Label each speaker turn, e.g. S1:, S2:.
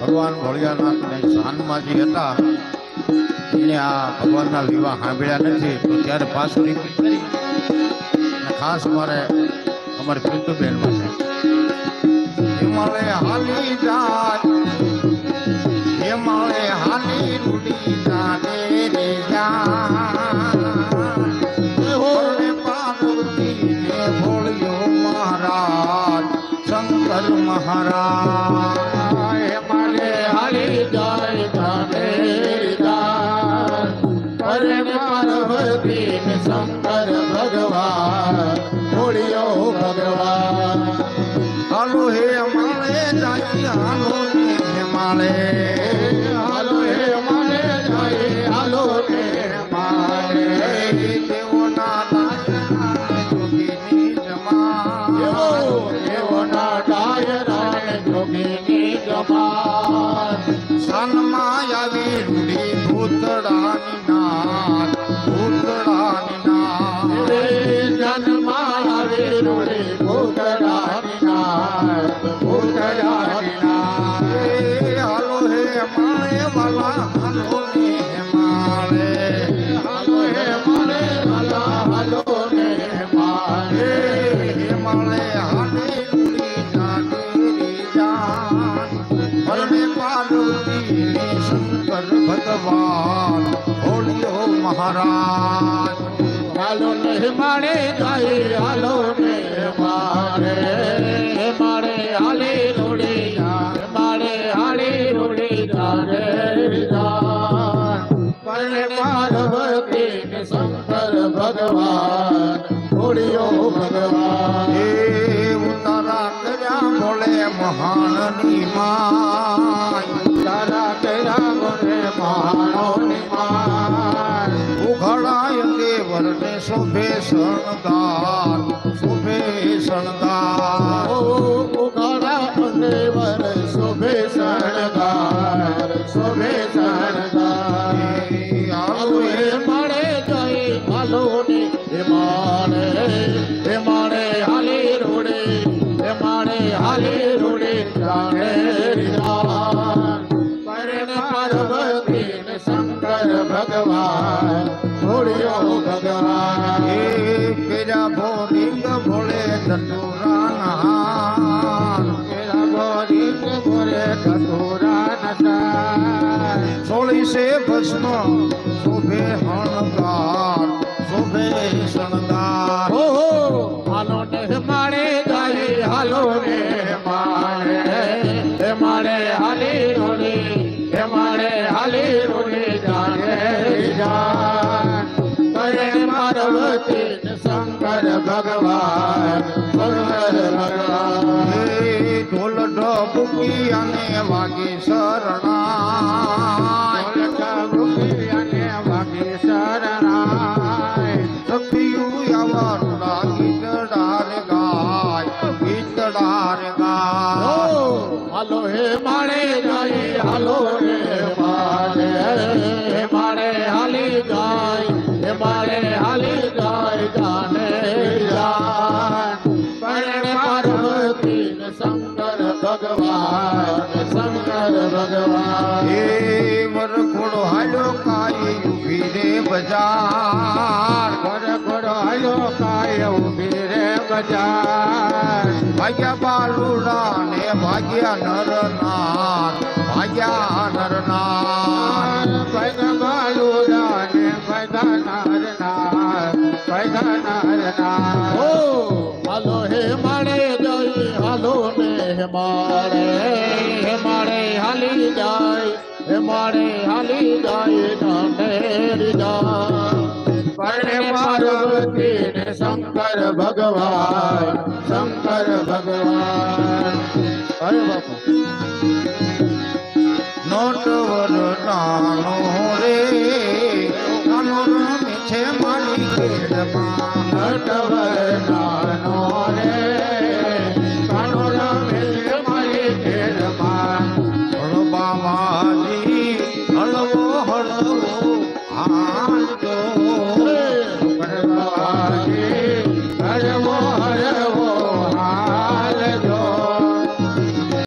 S1: ભગવાન ભોળિયાનાથને ને જે હતા. એને આ ભગવાનના લીવા સાંભળ્યા નથી, તો ત્યારે પાછું રિપીટ કરી ખાસ મારે અમારે પિન્ટુબેન માટે હિમાલય હાલી જાય હિમાલય હાલી રૂડી જાને રે જાને મહારાજ, શંકર મહારાજ.
S2: ને શંકર ભગવાન ભોળિયો ભગવાન.
S1: હાલો હે અમારે જાય હાલો હે માળે
S2: હાલો હે મારે જાય હાલો ને મારે
S1: જમા
S2: એવો ના ડાયરા ને જોગીની જમાન
S1: સન્માય રૂડી ભૂતડાની નાથ ભગવાન ભોળિયો મહારાજ
S2: હાલો નહીં માણે જાય હાલો શંકર ભગવાન ભોળિયો ભગવાન.
S1: એ ઉતારા કર્યા બોલે મહાનની માય
S2: તારા કર્યા બોલે મહાનો નિમાન
S1: ઉઘડાય દેવરને શોભે શણગાર પેરા ભોલિંગ ભોળે ધતુરાના
S2: તેરા ગોરીક ભોળે કટોરા નસાર
S1: સોળી સે ભસ્મ શોભે હણકાર શોભે શણગાર.
S2: હો હાલો ને માણે જાય હાલો ને માણે હે માણે હાલી રોડી હે માણે હાલી રોડી જાણે જાન કરે પાર્વતી ને શંકર ભગવાન શંકર ભગવાન.
S1: એ ઢોલ ઢબુકી અને વાગે શરણાય. સખિયું આવર ગીતડાર ગાય ગીતડાર ગાય.
S2: હાલો હે માણે નહીં હાલો ભગવાન
S1: એ વરઘોડો હાલ્યો કાઈ ઊભી રે બજાર.
S2: ઘર ઘર હાલો કાય ઊભી રે બજાર.
S1: ભાગ્યા બાલુડા ને ભાગ્યા નરનાથ ભાગ્યા નરનાથ
S2: ભૈદ બાલુ રાને ભૈદ નાર નાર ભૈદ નાર નાર ઓ, હાલો હે માળે જઈ હાલો ને હે પાર્વતી ને શંકર ભગવાન શંકર ભગવાન. અરે બાપુ.
S1: નોટ વરટાણો રે, અનુરમી છે મારી કેળમાં નોટ વરટાણો રે Ah.